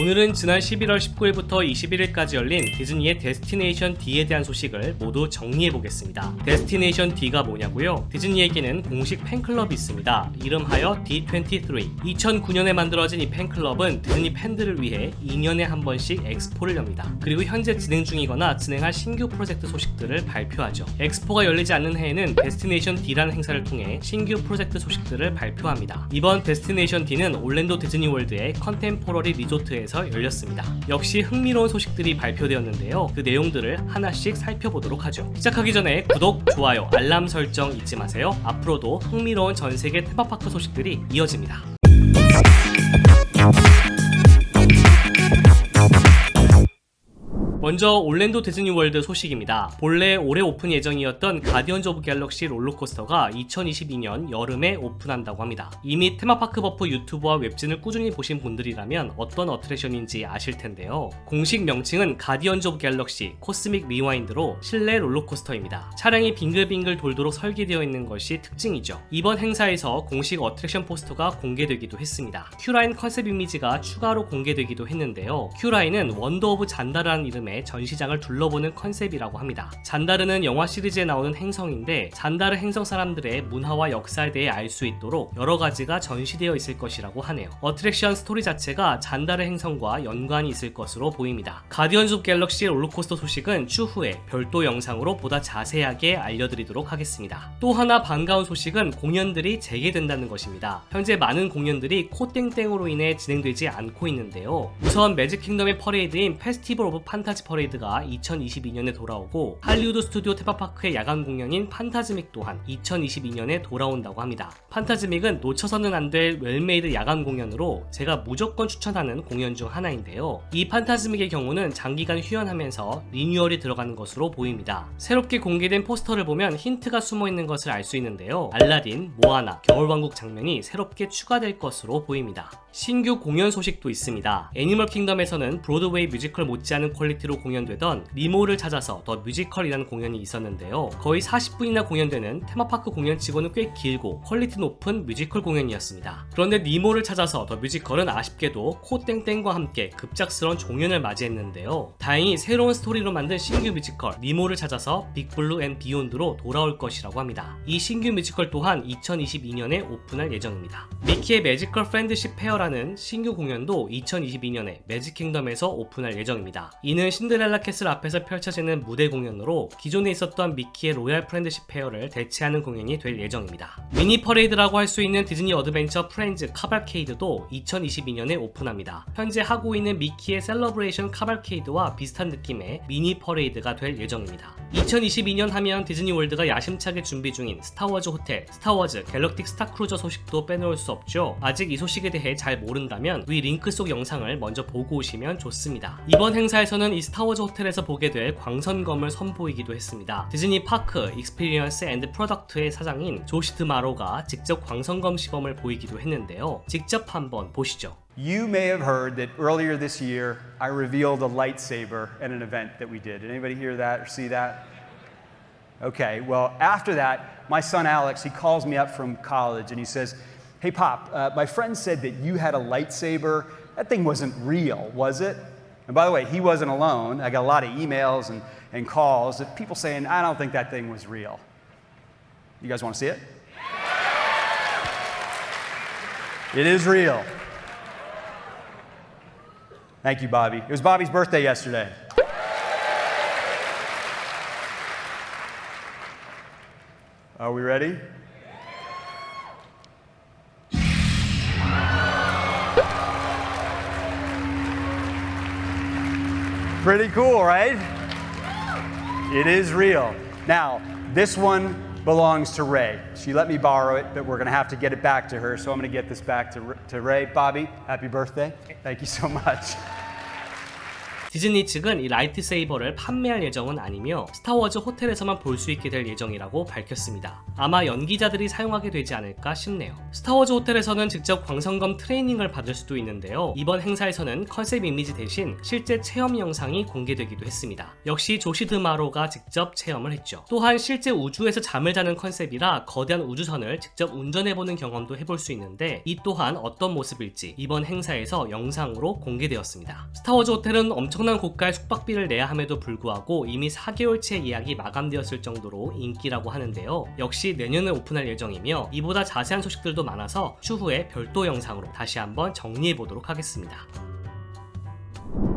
오늘은 지난 11월 19일부터 21일까지 열린 디즈니의 데스티네이션 D에 대한 소식을 모두 정리해 보겠습니다. 데스티네이션 D가 뭐냐고요? 디즈니에게는 공식 팬클럽이 있습니다. 이름하여 D23. 2009년에 만들어진 이 팬클럽은 디즈니 팬들을 위해 2년에 한 번씩 엑스포를 엽니다. 그리고 현재 진행 중이거나 진행할 신규 프로젝트 소식들을 발표하죠. 엑스포가 열리지 않는 해에는 데스티네이션 D라는 행사를 통해 신규 프로젝트 소식들을 발표합니다. 이번 데스티네이션 D는 올랜도 디즈니월드의 컨템포러리 리조트에 서 열렸습니다. 역시 흥미로운 소식들이 발표되었는데요. 그 내용들을 하나씩 살펴보도록 하죠. 시작하기 전에 구독, 좋아요, 알람 설정 잊지 마세요. 앞으로도 흥미로운 전 세계 테마파크 소식들이 이어집니다. 먼저 올랜도 디즈니 월드 소식입니다. 본래 올해 오픈 예정이었던 가디언즈 오브 갤럭시 롤러코스터가 2022년 여름에 오픈한다고 합니다. 이미 테마파크 버프 유튜브와 웹진을 꾸준히 보신 분들이라면 어떤 어트랙션인지 아실 텐데요. 공식 명칭은 가디언즈 오브 갤럭시 코스믹 리와인드로 실내 롤러코스터입니다. 차량이 빙글빙글 돌도록 설계되어 있는 것이 특징이죠. 이번 행사에서 공식 어트랙션 포스터가 공개되기도 했습니다. 큐라인 컨셉 이미지가 추가로 공개되기도 했는데요. 큐라인은 원더 오브 잔다라는 이름의 전시장을 둘러보는 컨셉이라고 합니다. 잔다르는 영화 시리즈에 나오는 행성인데 잔다르 행성 사람들의 문화와 역사에 대해 알 수 있도록 여러 가지가 전시되어 있을 것이라고 하네요. 어트랙션 스토리 자체가 잔다르 행성과 연관이 있을 것으로 보입니다. 가디언즈 오브 갤럭시 롤러코스터 소식은 추후에 별도 영상으로 보다 자세하게 알려드리도록 하겠습니다. 또 하나 반가운 소식은 공연들이 재개된다는 것입니다. 현재 많은 공연들이 코땡땡으로 인해 진행되지 않고 있는데요. 우선 매직 킹덤의 퍼레이드인 페스티벌 오브 판타지 퍼레이드가 2022년에 돌아오고 할리우드 스튜디오 테마파크의 야간 공연인 판타즈믹 또한 2022년에 돌아온다고 합니다. 판타즈믹은 놓쳐서는 안 될 웰메이드 야간 공연으로 제가 무조건 추천하는 공연 중 하나인데요. 이 판타즈믹의 경우는 장기간 휴연하면서 리뉴얼이 들어가는 것으로 보입니다. 새롭게 공개된 포스터를 보면 힌트가 숨어 있는 것을 알 수 있는데요. 알라딘, 모아나, 겨울왕국 장면이 새롭게 추가될 것으로 보입니다. 신규 공연 소식도 있습니다. 애니멀 킹덤에서는 브로드웨이 뮤지컬 못지않은 퀄리티로 공연되던 리모를 찾아서 더 뮤지컬이라는 공연이 있었는데요. 거의 40분이나 공연되는 테마파크 공연치고는 꽤 길고 퀄리티 높은 뮤지컬 공연이었습니다. 그런데 니모를 찾아서 더 뮤지컬은 아쉽게도 코땡땡과 함께 급작스러운 종연을 맞이했는데요. 다행히 새로운 스토리로 만든 신규 뮤지컬 니모를 찾아서 빅블루 앤 비욘드로 돌아올 것이라고 합니다. 이 신규 뮤지컬 또한 2022년에 오픈할 예정입니다. 미키의 매지컬 프렌드십 페어라는 신규 공연도 2022년에 매직 킹덤에서 오픈할 예정입니다. 이는 신데렐라 캐슬 앞에서 펼쳐지는 무대 공연으로 기존에 있었던 미키의 로얄 프렌드십 페어를 대체하는 공연이 될 예정입니다. 미니 퍼레이드라고 할 수 있는 디즈니 어드벤처 프렌즈 카발케이드도 2022년에 오픈합니다. 현재 하고 있는 미키의 셀러브레이션 카발케이드와 비슷한 느낌의 미니 퍼레이드가 될 예정입니다. 2022년 하면 디즈니 월드가 야심차게 준비 중인 스타워즈 호텔, 스타워즈 갤럭틱 스타크루저 소식도 빼놓을 수 없죠. 아직 이 소식에 대해 잘 모른다면 위 링크 속 영상을 먼저 보고 오시면 좋습니다. 이번 행사에서는 이 스타워즈 호텔에서 보게 될 광선검을 선보이기도 했습니다. 디즈니 파크 익스피리언스 앤드 프로덕트의 사장인 조시 드마로가 직접 광선검 시범을 보이기도 했는데요. 직접 한번 보시죠. You may have heard that earlier this year I revealed a lightsaber at an event that we did. Did anybody hear that or see that? Okay, well, after that, my son Alex, he calls me up from college and he says, Hey, Pop, uh, my friend said that you had a lightsaber. That thing wasn't real, was it? And by the way, he wasn't alone. I got a lot of emails and, and calls of people saying, I don't think that thing was real. You guys want to see it? It is real. Thank you, Bobby. It was Bobby's birthday yesterday. Are we ready? Pretty cool, right? It is real. Now, this one belongs to Ray. She let me borrow it, but we're going to have to get it back to her. So I'm going to get this back to, to Ray. Bobby, happy birthday. Thank you so much. 디즈니 측은 이 라이트 세이버를 판매할 예정은 아니며 스타워즈 호텔에서만 볼 수 있게 될 예정이라고 밝혔습니다. 아마 연기자들이 사용하게 되지 않을까 싶네요. 스타워즈 호텔에서는 직접 광선검 트레이닝을 받을 수도 있는데요. 이번 행사에서는 컨셉 이미지 대신 실제 체험 영상이 공개되기도 했습니다. 역시 조시 드마로가 직접 체험을 했죠. 또한 실제 우주에서 잠을 자는 컨셉이라 거대한 우주선을 직접 운전해보는 경험도 해볼 수 있는데 이 또한 어떤 모습일지 이번 행사에서 영상으로 공개되었습니다. 스타워즈 호텔은 엄청 난 고가의 숙박비를 내야 함에도 불구하고 이미 4개월째 예약이 마감되었을 정도로 인기라고 하는데요. 역시 내년에 오픈할 예정이며 이보다 자세한 소식들도 많아서 추후에 별도 영상으로 다시 한번 정리해 보도록 하겠습니다.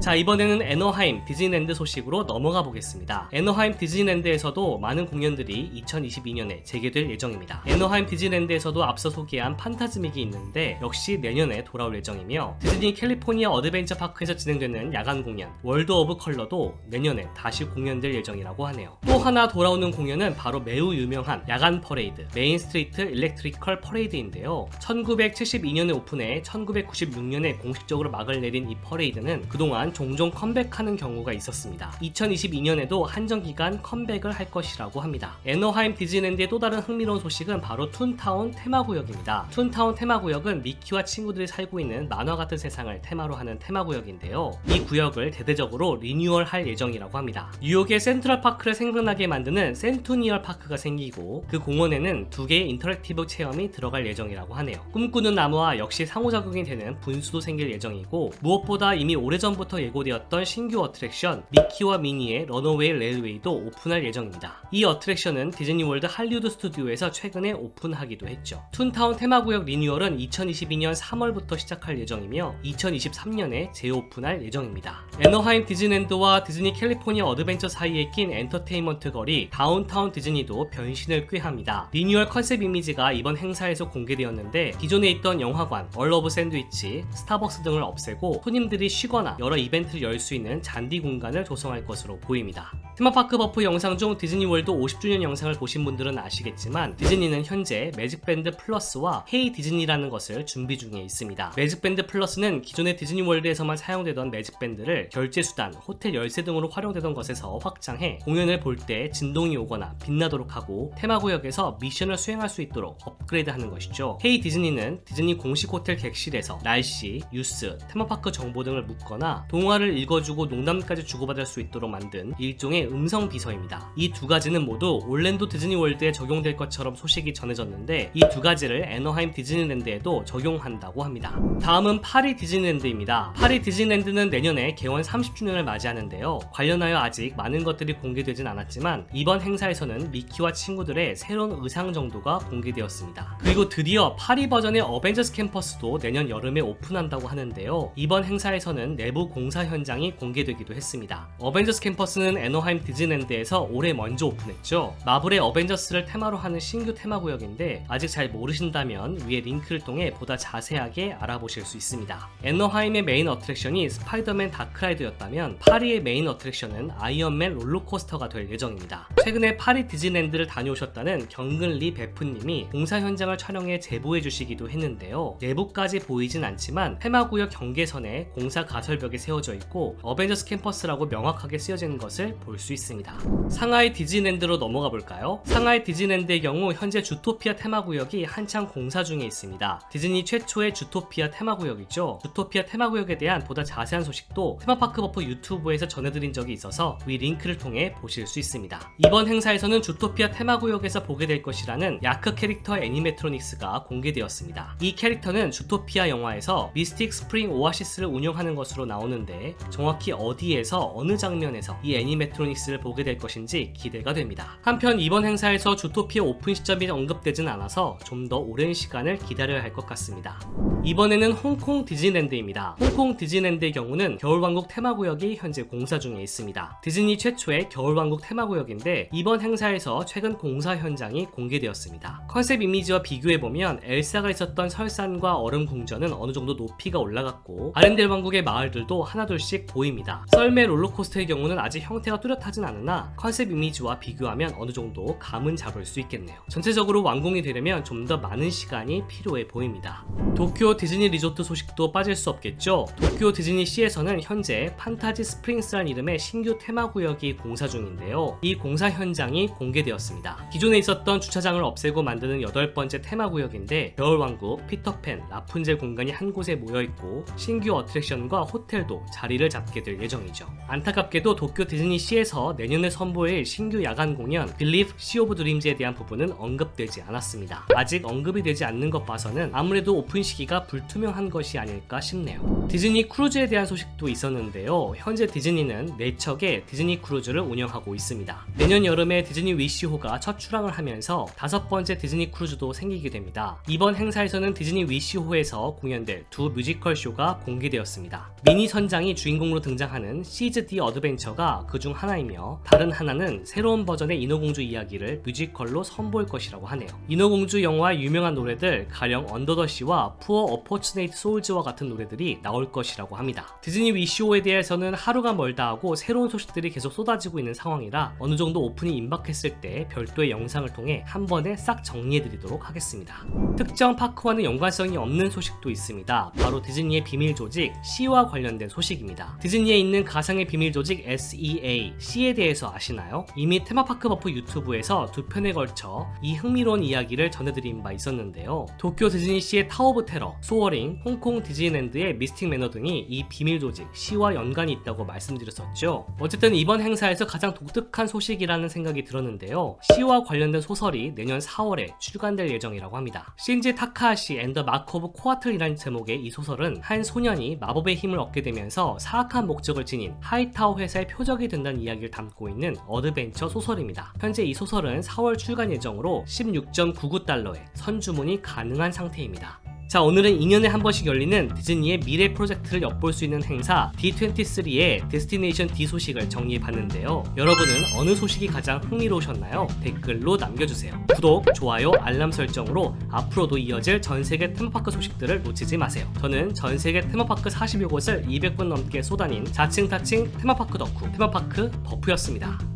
자 이번에는 애너하임 디즈니랜드 소식으로 넘어가 보겠습니다. 애너하임 디즈니랜드에서도 많은 공연들이 2022년에 재개될 예정입니다. 애너하임 디즈니랜드에서도 앞서 소개한 판타즈믹이 있는데 역시 내년에 돌아올 예정이며 디즈니 캘리포니아 어드벤처 파크에서 진행되는 야간 공연 월드 오브 컬러도 내년에 다시 공연될 예정이라고 하네요. 또 하나 돌아오는 공연은 바로 매우 유명한 야간 퍼레이드 메인 스트리트 일렉트리컬 퍼레이드인데요. 1972년에 오픈해 1996년에 공식적으로 막을 내린 이 퍼레이드는 그동안 종종 컴백하는 경우가 있었습니다. 2022년에도 한정 기간 컴백을 할 것이라고 합니다. 애너하임 디즈니랜드의 또 다른 흥미로운 소식은 바로 툰타운 테마구역입니다. 툰타운 테마구역은 미키와 친구들이 살고 있는 만화 같은 세상을 테마로 하는 테마구역인데요. 이 구역을 대대적으로 리뉴얼할 예정이라고 합니다. 뉴욕의 센트럴 파크를 생각나게 만드는 센투니얼 파크가 생기고 그 공원에는 두 개의 인터랙티브 체험이 들어갈 예정이라고 하네요. 꿈꾸는 나무와 역시 상호작용이 되는 분수도 생길 예정이고 무엇보다 이미 오래전부터 예고되었던 신규 어트랙션 미키와 미니의 런어웨이 레일웨이도 오픈할 예정입니다. 이 어트랙션은 디즈니월드 할리우드 스튜디오에서 최근에 오픈하기도 했죠. 툰타운 테마구역 리뉴얼은 2022년 3월부터 시작할 예정이며 2023년에 재오픈할 예정입니다. 애너하임 디즈니랜드와 디즈니 캘리포니아 어드벤처 사이에 낀 엔터테인먼트 거리 다운타운 디즈니도 변신을 꾀합니다. 리뉴얼 컨셉 이미지가 이번 행사에서 공개되었는데 기존에 있던 영화관, 얼러브 샌드위치, 스타벅스 등을 없애고 손님들이 쉬거나 여러 이벤트를 열 수 있는 잔디 공간을 조성할 것으로 보입니다. 테마파크 버프 영상 중 디즈니 월드 50주년 영상을 보신 분들은 아시겠지만 디즈니는 현재 매직밴드 플러스와 헤이 디즈니라는 것을 준비 중에 있습니다. 매직밴드 플러스는 기존의 디즈니 월드에서만 사용되던 매직밴드를 결제수단, 호텔 열쇠 등으로 활용되던 것에서 확장해 공연을 볼 때 진동이 오거나 빛나도록 하고 테마구역에서 미션을 수행할 수 있도록 업그레이드하는 것이죠. 헤이 디즈니는 디즈니 공식 호텔 객실에서 날씨, 뉴스, 테마파크 정보 등을 묻거나 동화를 읽어주고 농담까지 주고받을 수 있도록 만든 일종의 음성 비서입니다. 이 두 가지는 모두 올랜도 디즈니 월드에 적용될 것처럼 소식이 전해졌는데 이 두 가지를 애너하임 디즈니랜드에도 적용한다고 합니다. 다음은 파리 디즈니랜드입니다. 파리 디즈니랜드는 내년에 개원 30주년을 맞이하는데요. 관련하여 아직 많은 것들이 공개되진 않았지만 이번 행사에서는 미키와 친구들의 새로운 의상 정도가 공개되었습니다. 그리고 드디어 파리 버전의 어벤져스 캠퍼스도 내년 여름에 오픈한다고 하는데요. 이번 행사에서는 내부 공사 현장이 공개되기도 했습니다. 어벤져스 캠퍼스는 애너하임 디즈니랜드에서 올해 먼저 오픈했죠. 마블의 어벤져스를 테마로 하는 신규 테마구역인데 아직 잘 모르신다면 위에 링크를 통해 보다 자세하게 알아보실 수 있습니다. 애너하임의 메인 어트랙션이 스파이더맨 다크라이드였다면 파리의 메인 어트랙션은 아이언맨 롤러코스터가 될 예정입니다. 최근에 파리 디즈니랜드를 다녀오셨다는 경근리 베프님이 공사 현장을 촬영해 제보해 주시기도 했는데요. 내부까지 보이진 않지만 테마구역 경계선에 공사 가설벽이 세워져 있고 어벤져스 캠퍼스라고 명확하게 쓰여진 것을 볼 수 있습니다. 상하이 디즈니랜드로 넘어가 볼까요? 상하이 디즈니랜드의 경우 현재 주토피아 테마구역이 한창 공사 중에 있습니다. 디즈니 최초의 주토피아 테마구역이죠. 주토피아 테마구역에 대한 보다 자세한 소식도 테마파크 버프 유튜브에서 전해드린 적이 있어서 위 링크를 통해 보실 수 있습니다. 이번 행사에서는 주토피아 테마구역에서 보게 될 것이라는 야크 캐릭터 애니메트로닉스가 공개되었습니다. 이 캐릭터는 주토피아 영화에서 미스틱 스프링 오아시스를 운영하는 것으로 나오는데 정확히 어디에서 어느 장면에서 이 애니메트로닉스 를 보게 될 것인지 기대가 됩니다. 한편 이번 행사에서 주토피아 오픈 시점이 언급되진 않아서 좀 더 오랜 시간을 기다려야 할 것 같습니다. 이번에는 홍콩 디즈니랜드입니다. 홍콩 디즈니랜드의 경우는 겨울왕국 테마구역이 현재 공사 중에 있습니다. 디즈니 최초의 겨울왕국 테마구역인데 이번 행사에서 최근 공사 현장이 공개되었습니다. 컨셉 이미지와 비교해보면 엘사가 있었던 설산과 얼음 궁전은 어느 정도 높이가 올라갔고 아렌델 왕국의 마을들도 하나둘씩 보입니다. 썰매 롤러코스터의 경우는 아직 형태가 뚜렷한 뚜렷하진 않으나 컨셉 이미지와 비교하면 어느 정도 감은 잡을 수 있겠네요. 전체적으로 완공이 되려면 좀 더 많은 시간이 필요해 보입니다. 도쿄 디즈니 리조트 소식도 빠질 수 없겠죠. 도쿄 디즈니 시에서는 현재 판타지 스프링스란 이름의 신규 테마 구역이 공사 중인데요. 이 공사 현장이 공개되었습니다. 기존에 있었던 주차장을 없애고 만드는 여덟 번째 테마 구역인데 겨울왕국, 피터팬, 라푼젤 공간이 한 곳에 모여 있고 신규 어트랙션과 호텔도 자리를 잡게 될 예정이죠. 안타깝게도 도쿄 디즈니 시에서 내년에 선보일 신규 야간 공연 빌리브 시 오브 드림즈에 대한 부분은 언급되지 않았습니다. 아직 언급이 되지 않는 것 봐서는 아무래도 오픈 시기가 불투명한 것이 아닐까 싶네요. 디즈니 크루즈에 대한 소식도 있었는데요. 현재 디즈니는 4척의 디즈니 크루즈를 운영하고 있습니다. 내년 여름에 디즈니 위시호가 첫 출항을 하면서 다섯 번째 디즈니 크루즈도 생기게 됩니다. 이번 행사에서는 디즈니 위시호에서 공연될 두 뮤지컬 쇼가 공개되었습니다. 미니 선장이 주인공으로 등장하는 시즈 디 어드벤처가 그중 하나 이며 다른 하나는 새로운 버전의 인어공주 이야기를 뮤지컬로 선보일 것이라고 하네요. 인어공주 영화 유명한 노래들 가령 언더더시와 푸어 어포츠네이트 소울즈와 같은 노래들이 나올 것이라고 합니다. 디즈니 위시호에 대해서는 하루가 멀다 하고 새로운 소식들이 계속 쏟아지고 있는 상황이라 어느 정도 오픈이 임박했을 때 별도의 영상을 통해 한 번에 싹 정리해드리도록 하겠습니다. 특정 파크와는 연관성이 없는 소식도 있습니다. 바로 디즈니의 비밀 조직 C와 관련된 소식입니다. 디즈니에 있는 가상의 비밀 조직 SEA, C에 대해서 아시나요? 이미 테마파크 버프 유튜브에서 두 편에 걸쳐 이 흥미로운 이야기를 전해드린 바 있었는데요. 도쿄 디즈니시의 타워 오브 테러, 소어링, 홍콩 디즈니랜드의 미스틱 매너 등이 이 비밀 조직 C와 연관이 있다고 말씀드렸었죠. 어쨌든 이번 행사에서 가장 독특한 소식이라는 생각이 들었는데요. C와 관련된 소설이 내년 4월에 출간될 예정이라고 합니다. 신지 타카하시 앤더 마크 오브 코아틀이라는 제목의 이 소설은 한 소년이 마법의 힘을 얻게 되면서 사악한 목적을 지닌 하이타워 회사의 표적이 된다는 이야기 를 담고 있는 어드벤처 소설입니다. 현재 이 소설은 4월 출간 예정으로 16.99달러에 선주문이 가능한 상태입니다. 자 오늘은 2년에 한 번씩 열리는 디즈니의 미래 프로젝트를 엿볼 수 있는 행사 D23의 데스티네이션 D 소식을 정리해 봤는데요. 여러분은 어느 소식이 가장 흥미로우셨나요? 댓글로 남겨주세요. 구독, 좋아요, 알람 설정으로 앞으로도 이어질 전세계 테마파크 소식들을 놓치지 마세요. 저는 전세계 테마파크 40여 곳을 200번 넘게 쏟아닌 자칭 타칭 테마파크 덕후 테마파크 버프였습니다.